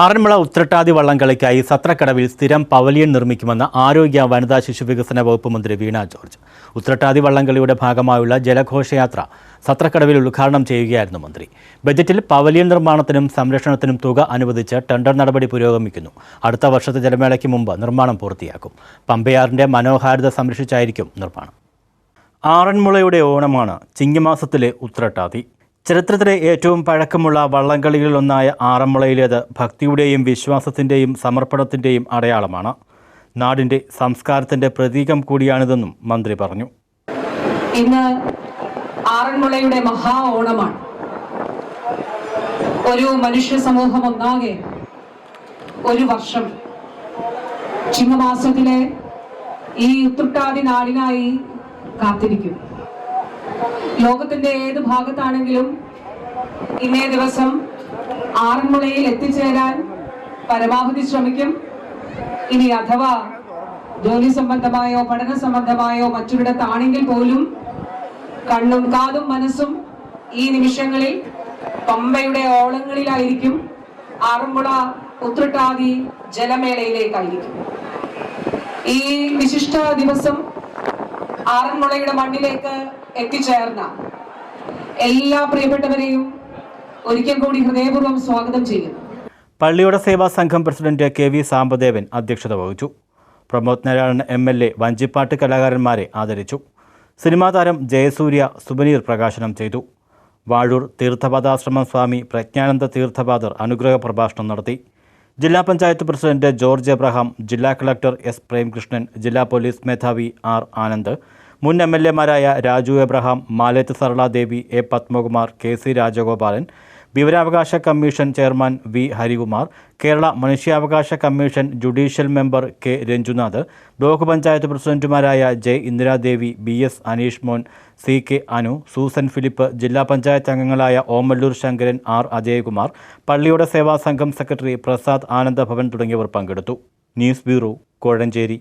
ആറന്മുള ഉത്രട്ടാതി വള്ളംകളിക്കായി സത്രക്കടവിൽ സ്ഥിരം പവലിയൻ നിർമ്മിക്കുമെന്ന് ആരോഗ്യ വനിതാ ശിശു വികസന വകുപ്പ് മന്ത്രി വീണ ജോർജ്. ഉത്രട്ടാതി വള്ളംകളിയുടെ ഭാഗമായുള്ള ജലഘോഷയാത്ര സത്രക്കടവിൽ ഉദ്ഘാടനം ചെയ്യുകയായിരുന്നു മന്ത്രി. ബജറ്റിൽ പവലിയൻ നിർമ്മാണത്തിനും സംരക്ഷണത്തിനും തുക അനുവദിച്ച് ടെൻഡർ നടപടി പുരോഗമിക്കുന്നു. അടുത്ത വർഷത്തെ ജലമേളയ്ക്ക് മുമ്പ് നിർമ്മാണം പൂർത്തിയാക്കും. പമ്പയാറിന്റെ മനോഹാരിത സംരക്ഷിച്ചായിരിക്കും നിർമ്മാണം. ആറന്മുളയുടെ ഓണമാണ് ചിങ്ങമാസത്തിലെ ഉത്രട്ടാതി. ചരിത്രത്തിലെ ഏറ്റവും പഴക്കമുള്ള വള്ളംകളികളിലൊന്നായ ആറന്മുളയിലേത് ഭക്തിയുടെയും വിശ്വാസത്തിന്റെയും സമർപ്പണത്തിന്റെയും അടയാളമാണ്. നാടിന്റെ സംസ്കാരത്തിന്റെ പ്രതീകം കൂടിയാണിതെന്നും മന്ത്രി പറഞ്ഞു. ഇന്ന് ആറന്മുളയുടെ മഹാ ഓണമാണ്. ഒരു മനുഷ്യ സമൂഹം ഒന്നാകെ ഒരു വർഷം. ചിങ്ങമാസത്തിലെ ഈ ഉത്രട്ടാതി നാടിനായി കാത്തിരിക്കും. ലോകത്തിന്റെ ഏത് ഭാഗത്താണെങ്കിലും ഇന്നേ ദിവസം ആറന്മുളയിൽ എത്തിച്ചേരാൻ പരമാവധി ശ്രമിക്കും. ഇനി അഥവാ ജോലി സംബന്ധമായോ പഠന സംബന്ധമായോ മറ്റൊരിടത്താണെങ്കിൽ പോലും കണ്ണും കാതും മനസ്സും ഈ നിമിഷങ്ങളിൽ പമ്പയുടെ ഓളങ്ങളിലായിരിക്കും. ആറന്മുള ഉത്രട്ടാതി ജലമേളയിലേക്കായിരിക്കും. ഈ വിശിഷ്ട ദിവസം ആറന്മുളയുടെ മണ്ണിലേക്ക് എത്തിച്ചേർന്ന എല്ലാ പ്രിയപ്പെട്ടവരെയും ഒരിക്കൽ കൂടി ഹൃദയപൂർവം സ്വാഗതം ചെയ്യുന്നു. പള്ളിയുടെ സേവാ സംഘം പ്രസിഡന്റ് കെ വി സാമ്പദേവൻ അധ്യക്ഷത വഹിച്ചു. Pramod Narayanan M L A വഞ്ചിപ്പാട്ട് കലാകാരന്മാരെ ആദരിച്ചു. സിനിമാ താരം ജയസൂര്യ സുബനീർ പ്രകാശനം ചെയ്തു. വാഴൂർ തീർത്ഥപാദാശ്രമം സ്വാമി പ്രജ്ഞാനന്ദ തീർത്ഥപാദർ അനുഗ്രഹ പ്രഭാഷണം നടത്തി. ജില്ലാ പഞ്ചായത്ത് പ്രസിഡന്റ് ജോർജ് എബ്രഹാം ജില്ലാ കളക്ടർ എസ് പ്രേംകൃഷ്ണൻ ജില്ലാ പോലീസ് മേധാവി ആർ ആനന്ദ് മുൻ M L എമാരായ Raju Abraham Maleth Saraladevi A Padmakumar K C Rajagopalan വിവരാവകാശ commission chairman V Harikumar Kerala മനുഷ്യാവകാശ commission judicial member K Ranjunath block panchayat പ്രസിഡന്റുമാരായ J Indiradevi B S Aneesh Mon C K Anu Susan Philip ജില്ലാ പഞ്ചായത്ത് അംഗങ്ങളായ Omallur Sankaran R Ajayakumar പള്ളിയുടെ സേവാ സംഘം secretary Prasad Anandabhavan തുടങ്ങിയവർ പങ്കെടുത്തു. News bureau Kozhencherry.